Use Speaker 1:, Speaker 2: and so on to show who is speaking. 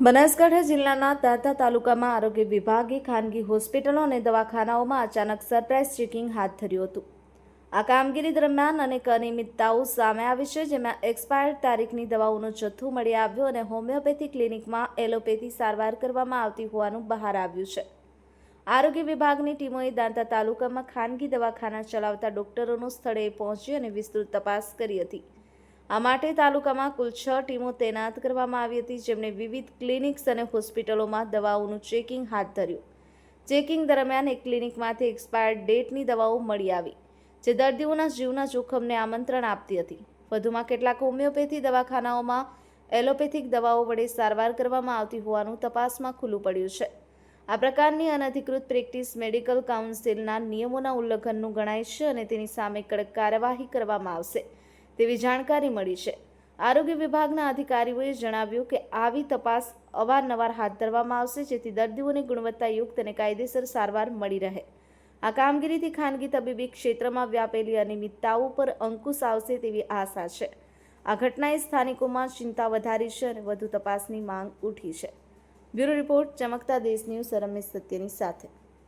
Speaker 1: બનાસકાંઠા જિલ્લાના દાંતા તાલુકામાં આરોગ્ય વિભાગે ખાનગી હોસ્પિટલો અને દવાખાનાઓમાં અચાનક સરપ્રાઇઝ ચેકિંગ હાથ ધર્યું હતું. આ કામગીરી દરમિયાન અનેક અનિયમિતતાઓ સામે આવી છે, જેમાં એક્સપાયર્ડ તારીખની દવાઓનો જથ્થો મળી આવ્યો અને હોમિયોપેથી ક્લિનિકમાં એલોપેથી સારવાર કરવામાં આવતી હોવાનું બહાર આવ્યું છે. આરોગ્ય વિભાગની ટીમોએ દાંતા તાલુકામાં ખાનગી દવાખાના ચલાવતા ડોક્ટરોનું સ્થળે પહોંચી અને વિસ્તૃત તપાસ કરી હતી. આ માટે તાલુકામાં કુલ છ ટીમો તૈનાત કરવામાં આવી હતી, જેમણે વિવિધ ક્લિનિક્સ અને હોસ્પિટલોમાં દવાઓનું ચેકિંગ હાથ ધર્યું. ચેકિંગ દરમિયાન એક ક્લિનિકમાંથી એક્સપાયર્ડ ડેટની દવાઓ મળી આવી, જે દર્દીઓના જીવના જોખમને આમંત્રણ આપતી હતી. વધુમાં કેટલાક હોમિયોપેથી દવાખાનાઓમાં એલોપેથિક દવાઓ વડે સારવાર કરવામાં આવતી હોવાનું તપાસમાં ખુલ્લું પડ્યું છે. આ પ્રકારની અનધિકૃત પ્રેક્ટિસ મેડિકલ કાઉન્સિલના નિયમોના ઉલ્લંઘનનું ગણાય છે અને તેની સામે કડક કાર્યવાહી કરવામાં આવશે. તેવી જાણકારી મળી છે. આરોગ્ય વિભાગના અધિકારીઓએ જણાવ્યું કે આવી તપાસ અવારનવાર હાથ ધરવામાં આવશે, જેથી દર્દીઓને ગુણવત્તાયુક્ત અને કાયદેસર સારવાર મળી રહે. આ કામગીરીથી ખાનગી તબીબી ક્ષેત્રમાં વ્યાપેલી અનિયમિતતાઓ પર અંકુશ આવશે તેવી આશા છે. આ ઘટનાએ સ્થાનિકોમાં ચિંતા વધારી છે અને વધુ તપાસની માંગ ઉઠી છે. બ્યુરો રિપોર્ટ, ચમકતા દેશ ન્યૂઝ, રમેશ સત્યની સાથે.